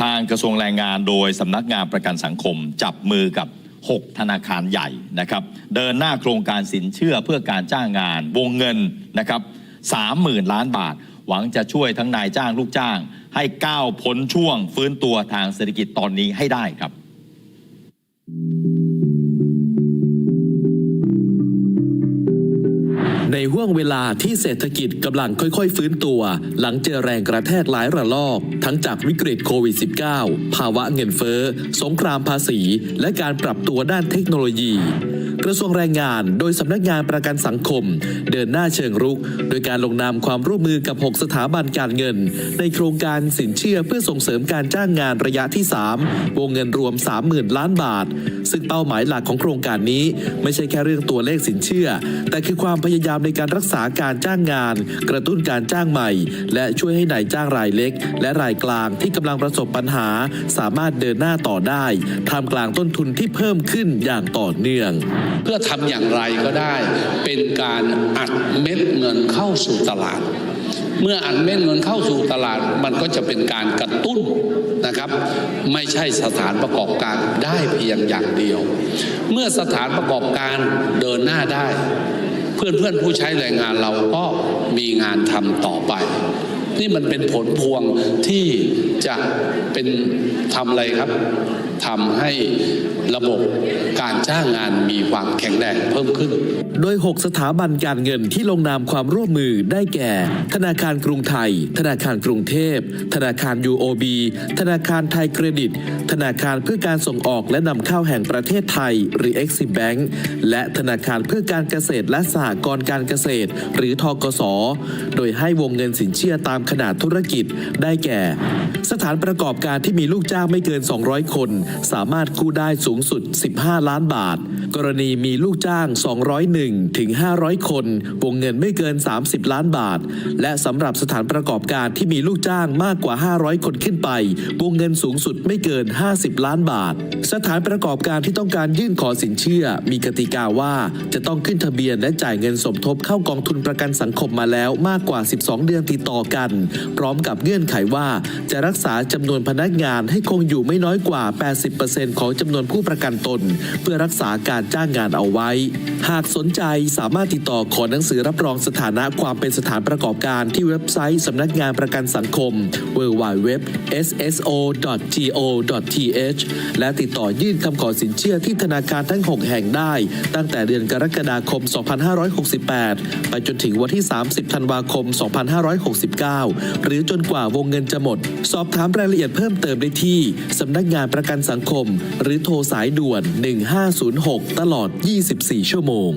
ทางกระทรวงแรงงานโดยสำนักงานประกันสังคม จับมือกับ 6 ธนาคารใหญ่นะครับ เดินหน้าโครงการสินเชื่อเพื่อการจ้างงานวงเงินนะครับ30,000 ล้านบาท หวังจะช่วยทั้งนายจ้างลูกจ้าง ให้ก้าวพ้นช่วงฟื้นตัวทางเศรษฐกิจตอนนี้ให้ได้ครับ ในห่วงเวลาที่เศรษฐกิจกำลังค่อยๆ ฟื้นตัว หลังเจอแรงกระแทกหลายระลอก ทั้งจากวิกฤตโควิด -19 ภาวะเงินเฟ้อ สงครามภาษี และการปรับตัวด้านเทคโนโลยี กระทรวงแรงงาน โดยสำนักงานประกันสังคม เดินหน้าเชิงรุก โดยการลงนามความร่วมมือกับ 6 สถาบันการเงิน ในโครงการสินเชื่อเพื่อส่งเสริมการจ้างงานระยะที่ 3 วงเงินรวม 30,000 ล้านบาท ซึ่งเป้าหมายหลักของโครงการนี้ ไม่ใช่แค่เรื่องตัวเลขสินเชื่อ แต่คือความพยายามในการรักษาการจ้างงาน กระตุ้นการจ้างใหม่ และช่วยให้นายจ้างรายเล็ก และรายกลางที่กำลังประสบปัญหา สามารถเดินหน้าต่อได้ท่ามกลางต้นทุนที่เพิ่มขึ้นอย่างต่อเนื่องเพื่อทำอย่างไรก็ได้ เป็นการอัดเม็ดเงินเข้าสู่ตลาด เมื่ออัดเม็ดเงินเข้าสู่ตลาด มันก็จะเป็นการกระตุ้นนะครับ ไม่ใช่สถานประกอบการได้เพียงอย่างเดียว เมื่อสถานประกอบการเดินหน้าได้ เพื่อนเพื่อนผู้ใช้แรงงานเราก็มีงานทำต่อไป นี่มันเป็นผลพวงที่ จะเป็นทำอะไรครับทำให้ระบบการจ้างงานมีความแข็งแรงเพิ่มขึ้น โดย 6 สถาบันการเงินที่ลงนามความร่วมมือได้แก่ ธนาคารกรุงไทย ธนาคารกรุงเทพ ธนาคาร UOB ธนาคารไทยเครดิต ธนาคารเพื่อการส่งออกและนำเข้าแห่งประเทศไทย หรือ Exim Bank และธนาคารเพื่อการเกษตรและสหกรณ์การเกษตร หรือทกส โดยให้วงเงินสินเชื่อตามขนาดธุรกิจได้แก่สถานประกอบการที่มีลูกจ้างไม่เกิน 200 คน สามารถกู้ได้สูงสุด 15 ล้านบาท กรณีมีลูกจ้าง 201 ถึง 500 คน วงเงินไม่เกิน 30 ล้านบาท และสำหรับสถานประกอบการที่มีลูกจ้างมากกว่า 500 คนขึ้นไป วงเงินสูงสุดไม่เกิน 50 ล้านบาท สถานประกอบการที่ต้องการยื่นขอสินเชื่อ มีกติกาว่าจะต้องขึ้นทะเบียนและจ่ายเงินสมทบเข้ากองทุนประกันสังคมมาแล้วมากกว่า 12 เดือนติดต่อกัน พร้อมกับเงื่อนไขว่าจะรักษาจำนวนพนักงานให้คงอยู่ไม่น้อยกว่า 80%ของจำนวนผู้ประกันตน เพื่อรักษาการจ้างงานเอาไว้ หากสนใจสามารถติดต่อขอหนังสือรับรองสถานะความเป็นสถานประกอบการที่เว็บไซต์สำนักงานประกันสังคม www.sso.go.th และติดต่อยื่นคำขอสินเชื่อที่ธนาคารทั้ง 6 แห่งได้ ตั้งแต่เดือนกรกฎาคม 2568 ไปจนถึงวันที่ 30 ธันวาคม 2569 หรือจนกว่าวงเงินจะหมด สอบถามรายละเอียดเพิ่มเติมได้ที่สำนักงานประกันสังคม หรือโทรสายด่วน 1506 ตลอด 24 ชั่วโมง